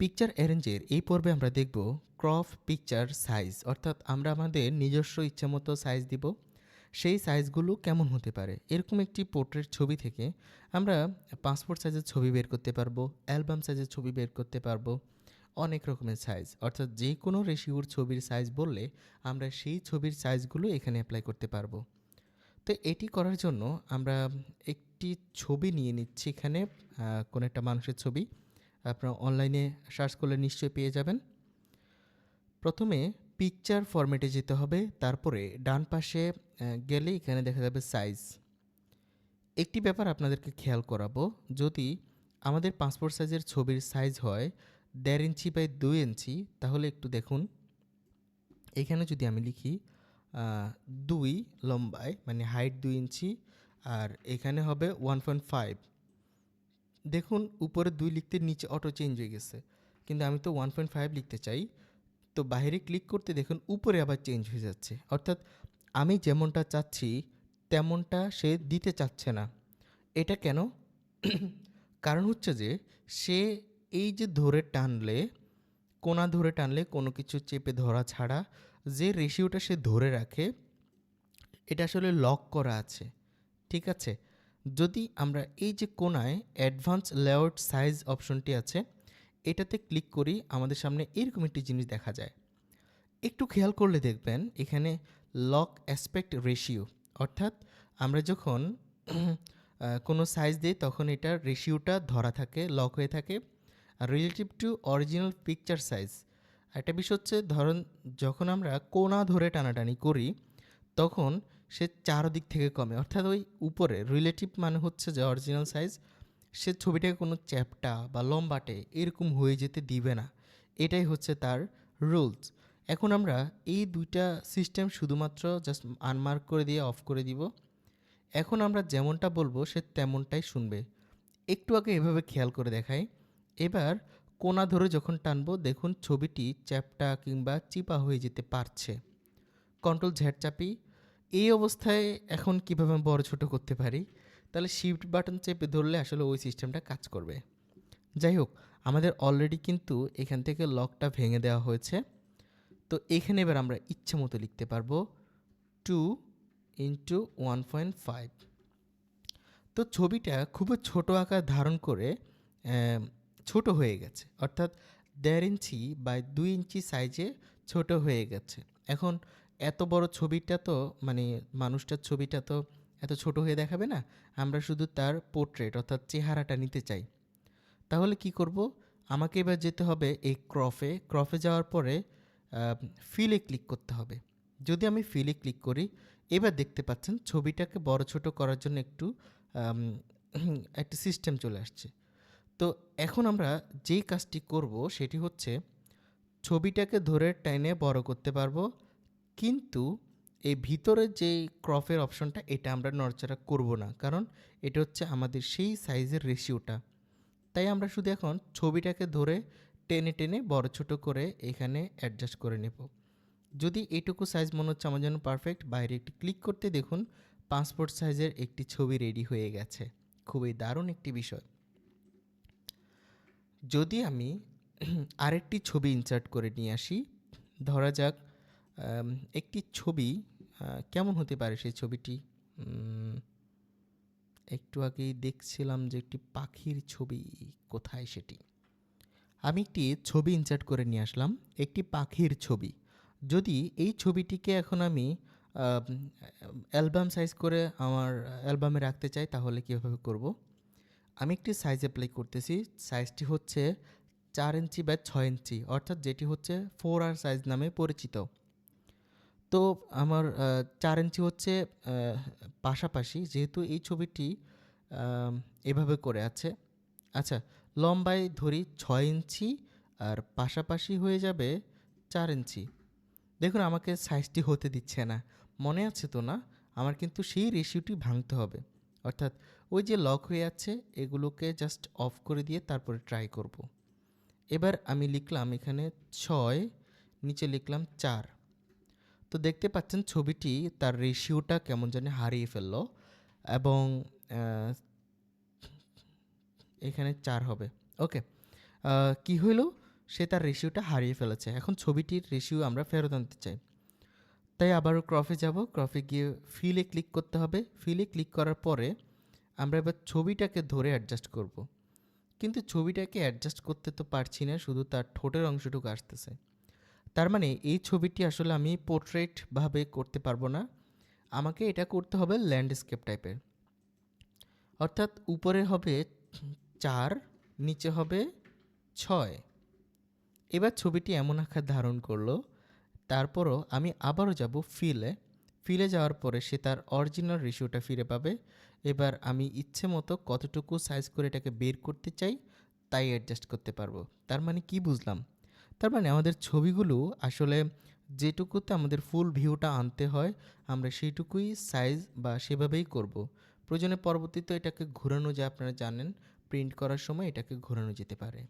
Picture অ্যারেঞ্জের এই পর্বে আমরা দেখব ক্রপ পিকচার সাইজ অর্থাৎ আমরা আমাদের নিজস্ব ইচ্ছামতো সাইজ দিব। সেই সাইজগুলো কেমন হতে পারে? এরকম একটি পোর্ট্রেট ছবি থেকে আমরা পাসপোর্ট সাইজের ছবি বের করতে পারব অ্যালবাম সাইজের ছবি বের করতে পারব, অনেক রকমের সাইজ অর্থাৎ যে কোনো রেশিওর ছবির সাইজ বললে আমরা সেই ছবির সাইজগুলো এখানে অ্যাপ্লাই করতে পারব। তো এটি করার জন্য আমরা একটি ছবি নিয়ে নিচ্ছি এখানে কোনো একটা মানুষের ছবি। আপনারা অনলাইনে সার্চ করলে নিশ্চয়ই পেয়ে যাবেন। প্রথমে পিকচার ফরম্যাটে যেতে হবে, তারপরে ডান পাশে গেলে এখানে দেখা যাবে সাইজ একটি ব্যাপার আপনাদেরকে খেয়াল করাবো, যদি আমাদের পাসপোর্ট সাইজের ছবির সাইজ হয় দেড় ইঞ্চি বাই দুই ইঞ্চি, তাহলে একটু দেখুন। এখানে যদি আমি লিখি দুই লম্বায় মানে হাইট দুই ইঞ্চি, আর এখানে হবে ওয়ান পয়েন্ট ফাইভ দেখুন, উপরে দুই লিখতে নিচে অটো চেঞ্জ হয়ে গেছে। কিন্তু আমি তো ওয়ান পয়েন্ট ফাইভ লিখতে চাই। তো বাইরে ক্লিক করতে দেখুন, উপরে আবার চেঞ্জ হয়ে যাচ্ছে। অর্থাৎ আমি যেমনটা চাচ্ছি, তেমনটা সে দিতে চাচ্ছে না। এটা কেন? কারণ হচ্ছে যে, সে এই যে ধরে টানলে, কোনা ধরে টানলে কোনো কিছু চেপে ধরা ছাড়া, যে রেশিওটা সে ধরে রাখে, এটা আসলে লক করা আছে। ঠিক আছে? যদি আমরা এই যে কোনায় অ্যাডভান্স লেআউট সাইজ অপশনটি আছে, এটাতে ক্লিক করি আমাদের সামনে এরকম একটি জিনিস দেখা যায়। একটু খেয়াল করলে দেখবেন এখানে লক অ্যাসপেক্ট রেশিও, অর্থাৎ আমরা যখন কোনো সাইজ দিই তখন এটার রেশিওটা ধরা থাকে, লক হয়ে থাকে। Relative to original picture size, একটা বিষয় হচ্ছে ধরুন যখন আমরা কোনা ধরে টানাটানি করি, তখন সে চারদিক থেকে কমে। অর্থাৎ ওই উপরে রিলেটিভ মানে হচ্ছে যে অরিজিনাল সাইজ সে ছবিটাকে কোনো চ্যাপটা বা লম্বাটে এরকম হয়ে যেতে দিবে না। এটাই হচ্ছে তার রুলস এখন আমরা এই দুইটা সিস্টেম শুধুমাত্র জাস্ট আনমার্ক করে দিয়ে অফ করে দিব। এখন আমরা যেমনটা বলব, সে তেমনটাই শুনবে। একটু আগে এভাবে খেয়াল করে দেখাই। এবার কোনা ধরে যখন টানবো, দেখুন ছবিটি চ্যাপটা কিংবা চিপা হয়ে যেতে পারছে। কন্ট্রোল ঝ্যাট চাপি এই অবস্থায় এখন কীভাবে আমি বড় ছোট করতে পারি? তাহলে শিফট বাটন চেপে ধরলে আসলে ওই সিস্টেমটা কাজ করবে। যাই হোক, আমাদের অলরেডি কিন্তু এখান থেকে লকটা ভেঙে দেওয়া হয়েছে। তো এখানে এবার আমরা ইচ্ছে মতো লিখতে পারব two into one point five তো ছবিটা খুবই ছোট আকার ধারণ করে ছোট হয়ে গেছে। অর্থাৎ দেড় ইঞ্চি বাই দুই ইঞ্চি সাইজে ছোট হয়ে গেছে। এখন এত বড় ছবিটা তো মানে মানুষটার ছবিটা তো এত ছোট হয়ে দেখাবে না, আমরা শুধু তার পোর্ট্রেট অর্থাৎ চেহারাটা নিতে চাই। তাহলে কি করব? আমাকে এবার যেতে হবে এই ক্রফে ক্রফে যাওয়ার পরে ফিলে ক্লিক করতে হবে। যদি আমি ফিলে ক্লিক করি, এবার দেখতে পাচ্ছেন ছবিটাকে বড় ছোট করার জন্য একটু একটা সিস্টেম চলে আসছে। তো এখন আমরা যেই কাজটি করব, সেটি হচ্ছে ছবিটাকে ধরে টাইনে বড় করতে পারব। কিন্তু এই ভিতরে যে ক্রফের অপশনটা এটা আমরা নড়চড়া করব না। কারণ এটা হচ্ছে আমাদের সেই সাইজের রেশিওটা তাই আমরা শুধু এখন ছবিটাকে ধরে টেনে টেনে বড় ছোট করে এখানে অ্যাডজাস্ট করে নেব। যদি এটুকু সাইজ মনে হচ্ছে আমার জন্য পারফেক্ট বাইরে একটি ক্লিক করতে দেখুন পাসপোর্ট সাইজের একটি ছবি রেডি হয়ে গেছে। খুবই দারুণ একটি বিষয়। যদি আমি আরেকটি ছবি ইনসার্ট করে নিয়ে আসি, ধরা যাক একটি ছবি কেমন হতে পারে সেই ছবিটি? একটু আগেই দেখছিলাম যে একটি পাখির ছবি, কোথায় সেটি? আমি একটি ছবি ইনসার্ট করে নিয়ে আসলাম, একটি পাখির ছবি। যদি এই ছবিটিকে এখন আমি অ্যালবাম সাইজ করে আমার অ্যালবামে রাখতে চাই, তাহলে কীভাবে করব? আমি একটি সাইজ অ্যাপ্লাই করতেছি সাইজটি হচ্ছে চার ইঞ্চি বা ছয় ইঞ্চি, অর্থাৎ যেটি হচ্ছে ফোর আর সাইজ নামে পরিচিত। তো আমার চার ইঞ্চি হচ্ছে পাশাপাশি যেহেতু এই ছবিটি এভাবে করে আছে। আচ্ছা লম্বায় ধরি ছয় ইঞ্চি আর পাশাপাশি হয়ে যাবে চার ইঞ্চি। দেখুন, আমাকে সাইজটি হতে দিচ্ছে না। মনে আছে তো না? আমার কিন্তু সেই রেশিওটি ভাঙতে হবে। অর্থাৎ ওই যে লক হয়ে আছে, এগুলোকে জাস্ট অফ করে দিয়ে তারপরে ট্রাই করব। এবার আমি লিখলাম এখানে ছয়, নিচে লিখলাম চার। তো দেখতে পাচ্ছেন ছবিটি তার রেশিওটা কেমন জানি হারিয়ে ফেলল এবং এখানে চার হবে। ওকে কি হইল? সে তার রেশিওটা হারিয়ে ফেলেছে। এখন ছবিটির রেশিও আমরা ফেরত আনতে চাই। তাই আবারও ক্রফে যাব। ক্রফে গিয়ে ফিলে ক্লিক করতে হবে। ফিলে ক্লিক করার পরে আমরা এবার ছবিটাকে ধরে অ্যাডজাস্ট করব। কিন্তু ছবিটাকে অ্যাডজাস্ট করতে তো পারছি না, শুধু তার ঠোঁটের অংশটুকু আসতেছে। তার মানে এই ছবিটি আসলে আমি পোর্ট্রেটভাবে করতে পারব না। আমাকে এটা করতে হবে ল্যান্ডস্কেপ টাইপের অর্থাৎ উপরে হবে চার, নিচে হবে ছয়। এবার ছবিটি এমন আকার ধারণ করল, তারপরও আমি আবারও যাব ফিলে। ফিলে যাওয়ার পরে সে তার অরিজিনাল রেশিওটা ফিরে পাবে। এবার আমি ইচ্ছে মতো কতটুকু সাইজ করে এটাকে বের করতে চাই, তাই অ্যাডজাস্ট করতে পারব। তার মানে কি বুঝলাম? তার মানে আমাদের ছবিগুলো আসলে যেটুকুতে আমাদের ফুল ভিউটা আনতে হয়, আমরা সেইটুকুই সাইজ বা সেভাবেই করব। প্রয়োজনে পরবর্তীতে এটাকে ঘোরানো যায়, আপনারা জানেন প্রিন্ট করার সময় এটাকে ঘোরানো যেতে পারে